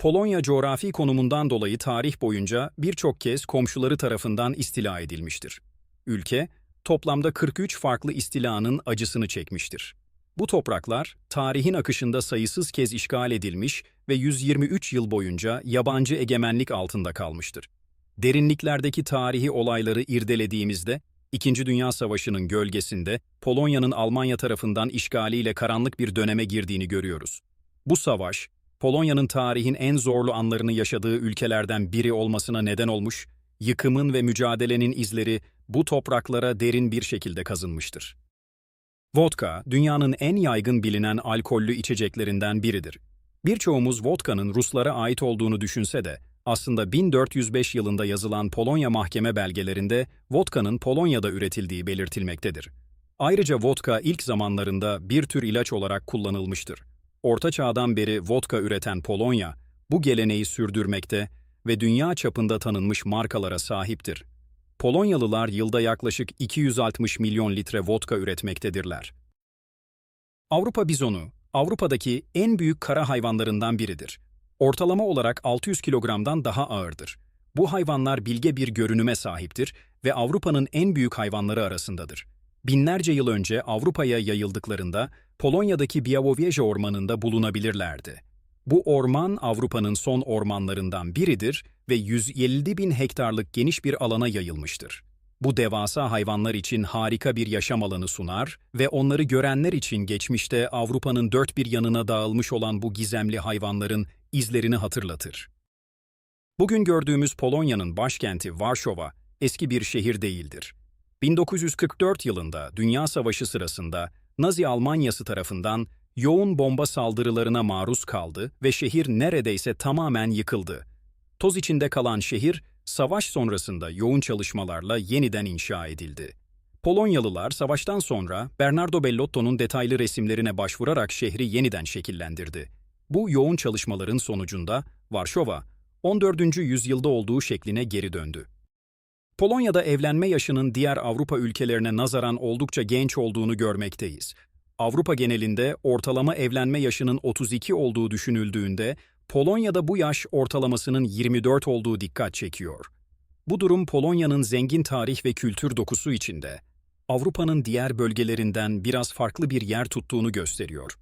Polonya coğrafi konumundan dolayı tarih boyunca birçok kez komşuları tarafından istila edilmiştir. Ülke, toplamda 43 farklı istilanın acısını çekmiştir. Bu topraklar, tarihin akışında sayısız kez işgal edilmiş ve 123 yıl boyunca yabancı egemenlik altında kalmıştır. Derinliklerdeki tarihi olayları irdelediğimizde, İkinci Dünya Savaşı'nın gölgesinde Polonya'nın Almanya tarafından işgaliyle karanlık bir döneme girdiğini görüyoruz. Bu savaş, Polonya'nın tarihin en zorlu anlarını yaşadığı ülkelerden biri olmasına neden olmuş, yıkımın ve mücadelenin izleri bu topraklara derin bir şekilde kazınmıştır. Vodka, dünyanın en yaygın bilinen alkollü içeceklerinden biridir. Birçoğumuz vodka'nın Ruslara ait olduğunu düşünse de, aslında 1405 yılında yazılan Polonya mahkeme belgelerinde vodka'nın Polonya'da üretildiği belirtilmektedir. Ayrıca vodka ilk zamanlarında bir tür ilaç olarak kullanılmıştır. Orta Çağ'dan beri vodka üreten Polonya, bu geleneği sürdürmekte ve dünya çapında tanınmış markalara sahiptir. Polonyalılar yılda yaklaşık 260 milyon litre vodka üretmektedirler. Avrupa bizonu, Avrupa'daki en büyük kara hayvanlarından biridir. Ortalama olarak 600 kilogramdan daha ağırdır. Bu hayvanlar bilge bir görünüme sahiptir ve Avrupa'nın en büyük hayvanları arasındadır. Binlerce yıl önce Avrupa'ya yayıldıklarında Polonya'daki Białowieża ormanında bulunabilirlerdi. Bu orman Avrupa'nın son ormanlarından biridir ve 150 bin hektarlık geniş bir alana yayılmıştır. Bu devasa hayvanlar için harika bir yaşam alanı sunar ve onları görenler için geçmişte Avrupa'nın dört bir yanına dağılmış olan bu gizemli hayvanların izlerini hatırlatır. Bugün gördüğümüz Polonya'nın başkenti Varşova eski bir şehir değildir. 1944 yılında Dünya Savaşı sırasında Nazi Almanyası tarafından yoğun bomba saldırılarına maruz kaldı ve şehir neredeyse tamamen yıkıldı. Toz içinde kalan şehir, savaş sonrasında yoğun çalışmalarla yeniden inşa edildi. Polonyalılar savaştan sonra Bernardo Bellotto'nun detaylı resimlerine başvurarak şehri yeniden şekillendirdi. Bu yoğun çalışmaların sonucunda Varşova, 14. yüzyılda olduğu şekline geri döndü. Polonya'da evlenme yaşının diğer Avrupa ülkelerine nazaran oldukça genç olduğunu görmekteyiz. Avrupa genelinde ortalama evlenme yaşının 32 olduğu düşünüldüğünde, Polonya'da bu yaş ortalamasının 24 olduğu dikkat çekiyor. Bu durum Polonya'nın zengin tarih ve kültür dokusu içinde, Avrupa'nın diğer bölgelerinden biraz farklı bir yer tuttuğunu gösteriyor.